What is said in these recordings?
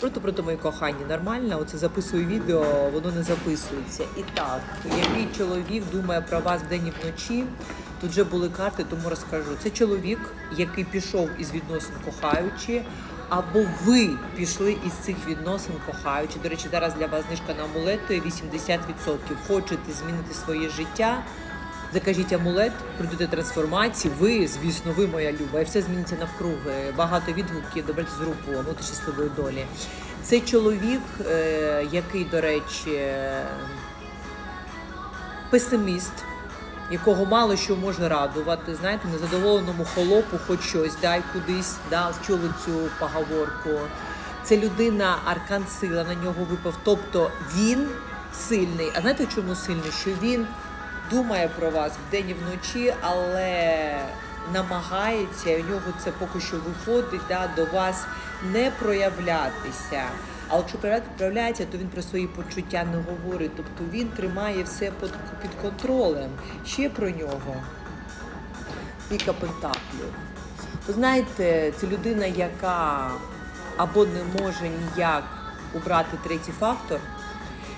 Проти проти мої кохані, нормально, оце записую відео, воно не записується. І так, який чоловік думає про вас вдень і вночі, тут вже були карти, тому розкажу. Це чоловік, який пішов із відносин кохаючи, або ви пішли із цих відносин кохаючи. До речі, зараз для вас знижка на амулети 80%. Хочете змінити своє життя. Закажіть амулет, пройдете трансформації. Ви, звісно, ви моя люба, і все зміниться навкруги. Багато відгуків добрати з групу «Анути щасливої долі. Це чоловік, е, який, до речі, песиміст, якого мало що може радувати. Знаєте, незадоволеному холопу, хоч щось, дай кудись, да, чули цю поговорку. Це людина, аркан сила на нього випав. Тобто він сильний. А знаєте, чому сильний? Що він думає про вас вдень і вночі, але намагається, і у нього це поки що виходить да, до вас не проявлятися. А якщо проявляється, то він про свої почуття не говорить. Тобто він тримає все під, контролем. Ще про нього. Віка Пентаклів. Ви знаєте, це людина, яка або не може ніяк убрати третій фактор,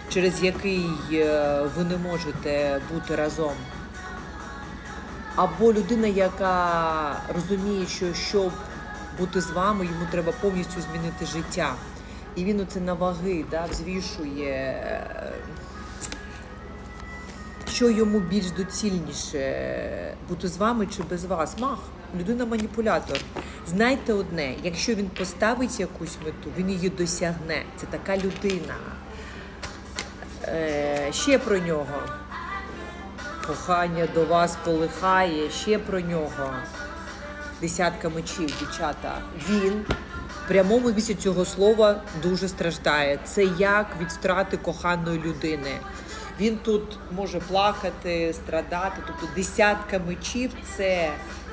через який е, ви не можете бути разом. Або людина, яка розуміє, що щоб бути з вами, йому треба повністю змінити життя. І він оце на ваги да, взвішує, е, що йому більш доцільніше бути з вами чи без вас. Мах, людина маніпулятор. Знайте одне, якщо він поставить якусь мету, він її досягне. Це така людина. Е, ще про нього. Кохання до вас полихає, ще про нього. Десятка мечів, дівчата. Він в прямому місці цього слова дуже страждає. Це як від втрати коханої людини. Він тут може плакати, страдати. Тобто десятка мечів це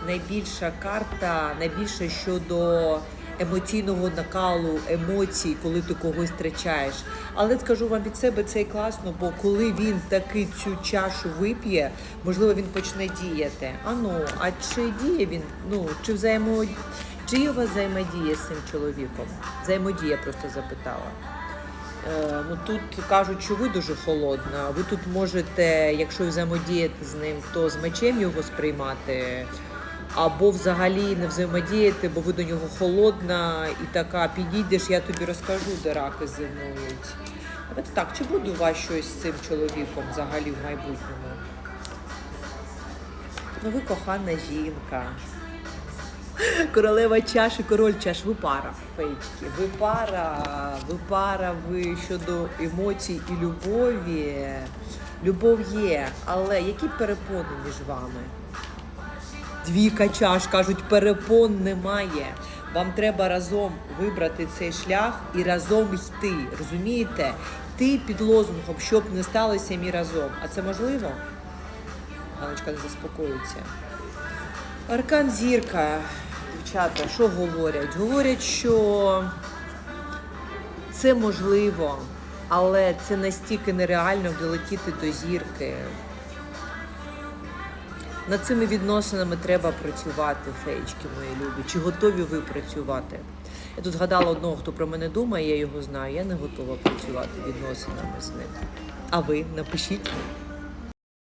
найбільша карта, найбільше щодо емоційного накалу, емоцій, коли ти когось втрачаєш. Але скажу вам від себе, це класно, бо коли він таки цю чашу вип'є, можливо, він почне діяти. А ну, а чи діє він? Ну, чи взаємо... Чи є у вас взаємодія з цим чоловіком? Взаємодія просто запитала. Е, ну тут кажуть, що ви дуже холодна. Ви тут можете, якщо взаємодіяти з ним, то з мечем його сприймати, або взагалі не взаємодіяти, бо ви до нього холодна і така підійдеш, я тобі розкажу, де раки зимують. Давайте так, чи буде у вас щось з цим чоловіком взагалі в майбутньому? Ну, ви кохана жінка. Королева чаш і король чаш. Ви пара, феєчки. Ви пара, ви пара, ви щодо емоцій і любові. Любов є, але які перепони між вами? Двійка чаш кажуть, перепон немає. Вам треба разом вибрати цей шлях і разом йти. Розумієте? Йти під лозунгом, щоб не сталося мі разом. А це можливо? Ганочка не заспокоїться. Аркан зірка, дівчата, що говорять? Говорять, що це можливо, але це настільки нереально долетіти до зірки. Над цими відносинами треба працювати, феєчки мої любі. Чи готові ви працювати? Я тут згадала одного, хто про мене думає, я його знаю. Я не готова працювати відносинами з ним. А ви напишіть.